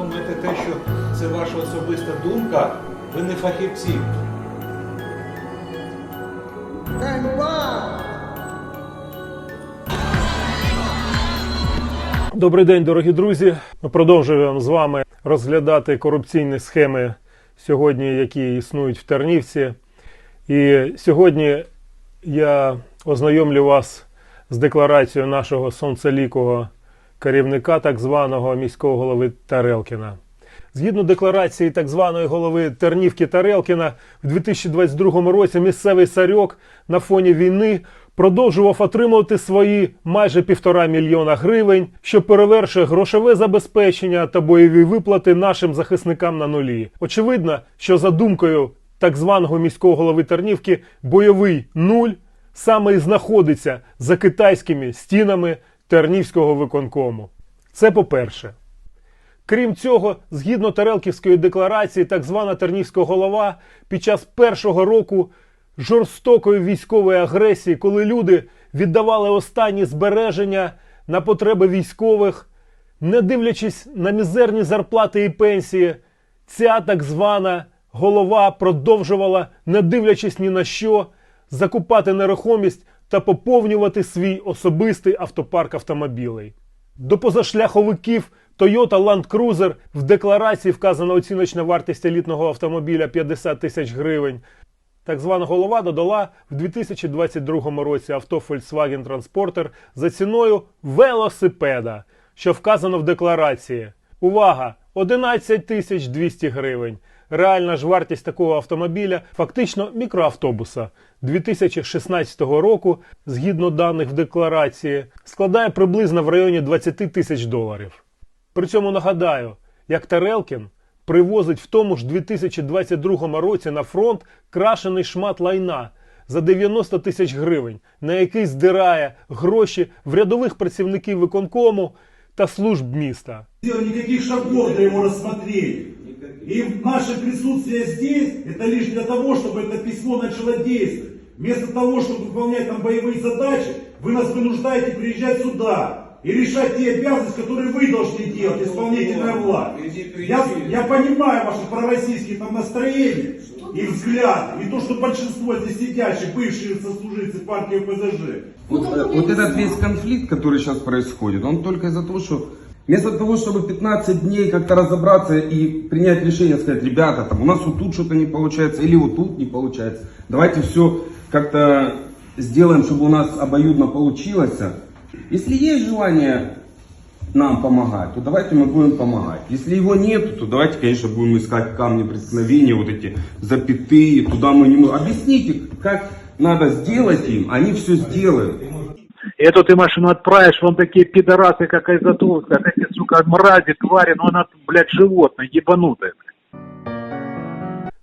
думаєте те, що це ваша особиста думка, ви не фахівці. Добрий день, дорогі друзі. Ми продовжуємо з вами розглядати корупційні схеми сьогодні, які існують в Тернівці. І сьогодні я ознайомлю вас з декларацією нашого сонцелікого керівника, так званого міського голови Тарелкіна. Згідно декларації так званої голови Тернівки Тарелкіна, в 2022 році місцевий царьок на фоні війни продовжував отримувати свої майже півтора мільйона гривень, що перевершує грошове забезпечення та бойові виплати нашим захисникам на нулі. Очевидно, що за думкою так званого міського голови Тернівки бойовий нуль саме і знаходиться за китайськими стінами Тернівського виконкому. Це по-перше. Крім цього, згідно Тарелківської декларації, так звана Тернівська голова під час першого року жорстокої військової агресії, коли люди віддавали останні збереження на потреби військових, не дивлячись на мізерні зарплати і пенсії, ця так звана голова продовжувала, не дивлячись ні на що, закупати нерухомість та поповнювати свій особистий автопарк автомобілей. До позашляховиків Toyota Land Cruiser в декларації вказана оціночна вартість елітного автомобіля 50 тисяч гривень. Так звана голова додала в 2022 році авто Volkswagen Transporter за ціною велосипеда, що вказано в декларації. Увага! 11 тисяч 200 гривень. Реальна ж вартість такого автомобіля, фактично мікроавтобуса 2016 року, згідно даних в декларації, складає приблизно в районі 20 тисяч доларів. При цьому нагадаю, як Тарелкін привозить в тому ж 2022 році на фронт крашений шмат лайна за 90 тисяч гривень, на який здирає гроші в рядових працівників виконкому та служб міста. никаких шагов для его рассмотрения. И наше присутствие здесь, это лишь для того, чтобы это письмо начало действовать. Вместо того, чтобы выполнять там боевые задачи, вы нас вынуждаете приезжать сюда и решать те обязанности, которые вы должны делать, исполнительная власть. Я, я понимаю ваши пророссийские там настроения и взгляды, и то, что большинство здесь сидящих, бывшие сослуживцы партии ОПЗЖ, Вот, э, вот этот весь конфликт, который сейчас происходит, он только из-за того, что вместо того, чтобы 15 дней как-то разобраться и принять решение, сказать, ребята, там у нас вот тут что-то не получается, или вот тут не получается, давайте все как-то сделаем, чтобы у нас обоюдно получилось. Если есть желание нам помогать, то давайте мы будем помогать. Если его нет, то давайте, конечно, будем искать камни преткновения, вот эти запятые, туда мы не можем. Объясните, как надо сделать им, они все сделают. Эту ты машину отправишь, вон такие пидорасы, как Айзатул, как эти, сука, мрази, твари, ну она, блядь, животное, ебанутое.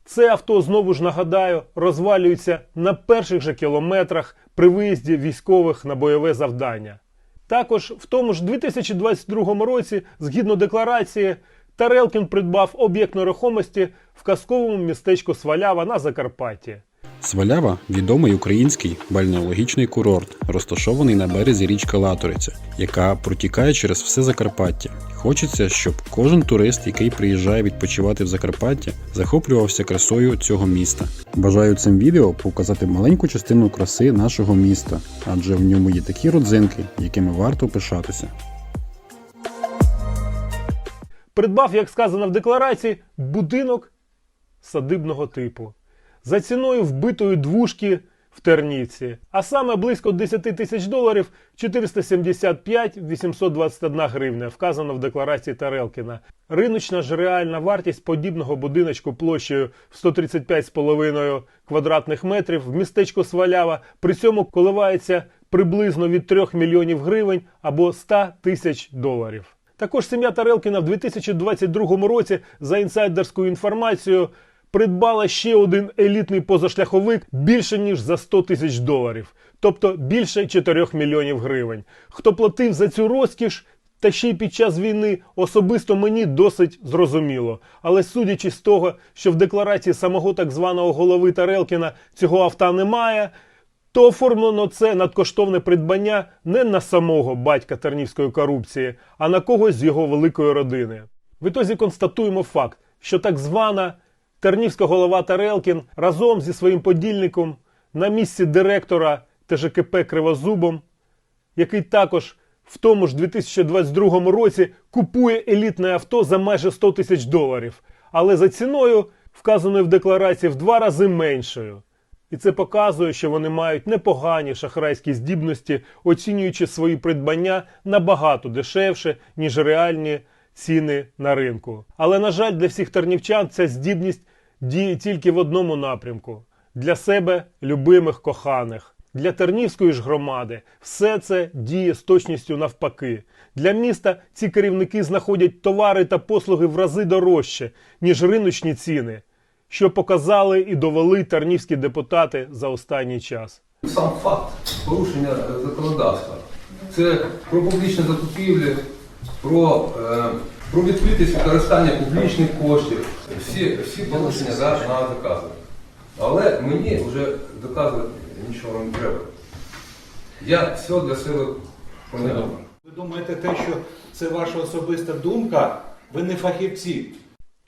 Це авто знову ж нагадаю розвалюється на перших же кілометрах при виїзді військових на бойове завдання. Також в тому ж 2022 році, згідно декларації, Тарелкін придбав об'єкт нерухомості в казковому містечку Свалява на Закарпатті. Свалява відомий український бальнеологічний курорт, розташований на березі річки Латориця, яка протікає через все Закарпаття. Хочеться, щоб кожен турист, який приїжджає відпочивати в Закарпаття, захоплювався красою цього міста. Бажаю цим відео показати маленьку частину краси нашого міста, адже в ньому є такі родзинки, якими варто пишатися. Придбав, як сказано в декларації, будинок садибного типу за ціною вбитої двушки в Тернівці, а саме близько 10 тисяч доларів 475 821 гривня, вказано в декларації Тарелкіна. Риночна ж реальна вартість подібного будиночку площею в 135,5 квадратних метрів в містечку Свалява при цьому коливається приблизно від 3 мільйонів гривень або 100 тисяч доларів. Також сім'я Тарелкіна в 2022 році за інсайдерською інформацією придбала ще один елітний позашляховик більше ніж за 100 тисяч доларів, тобто більше 4 мільйонів гривень. Хто платив за цю розкіш? Та ще й під час війни особисто мені досить зрозуміло. Але судячи з того, що в декларації самого так званого голови Тарелкіна цього авто немає, то оформлено це надкоштовне придбання не на самого батька тернівської корупції, а на когось з його великої родини. В ітозі констатуємо факт, що так звана тернівська голова Тарелкін разом зі своїм подільником на місці директора ТЖКП Кривозубом, який також в тому ж 2022 році купує елітне авто за майже 100 тисяч доларів, але за ціною, вказаною в декларації, в два рази меншою. І це показує, що вони мають непогані шахрайські здібності, оцінюючи свої придбання набагато дешевше, ніж реальні ціни на ринку. Але, на жаль, для всіх тернівчан ця здібність діє тільки в одному напрямку для себе любимих коханих. Для Тернівської ж громади все це діє з точністю навпаки. Для міста ці керівники знаходять товари та послуги в рази дорожче, ніж риночні ціни, що показали і довели тернівські депутати за останній час. Сам факт порушення законодавства. Це про публічні закупівлі, про, е, про відкритість використання публічних коштів. Всі, всі порушення да, треба доказувати. Але мені вже доказувати нічого не треба. Я все для себе поняв. Ви думаєте те, що це ваша особиста думка, ви не фахівці.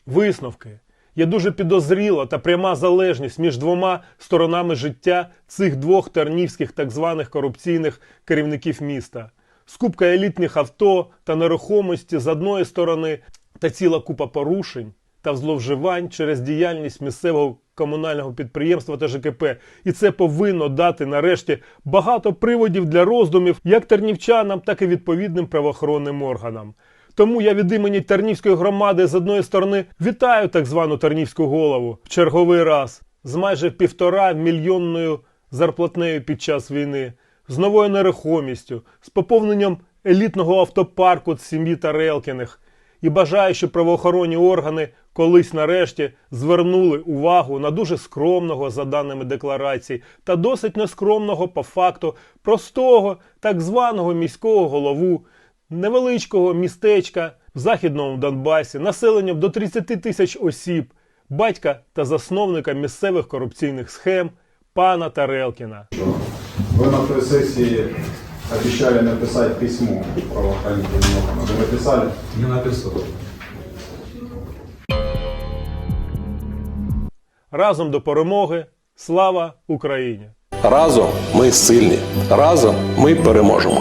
Висновки. Є дуже підозріла та пряма залежність між двома сторонами життя цих двох тернівських так званих корупційних керівників міста. Скупка елітних авто та нерухомості з одної сторони та ціла купа порушень та зловживань через діяльність місцевого комунального підприємства та ЖКП. І це повинно дати нарешті багато приводів для роздумів як тернівчанам, так і відповідним правоохоронним органам. Тому я від імені Тернівської громади з одної сторони вітаю так звану Тернівську голову в черговий раз з майже півтора мільйонною зарплатнею під час війни, з новою нерухомістю, з поповненням елітного автопарку сім'ї Тарелкіних. І бажаю, щоб правоохоронні органи колись нарешті звернули увагу на дуже скромного, за даними декларацій, та досить нескромного по факту простого так званого міського голову невеличкого містечка в західному Донбасі, населенням до 30 тисяч осіб, батька та засновника місцевих корупційних схем пана Тарелкіна. Вы на сессии обещали написать письмо правоохранительным органам. Вы написали? Не написав. Разом до перемоги. Слава Україні! Разом ми сильні, разом ми переможемо.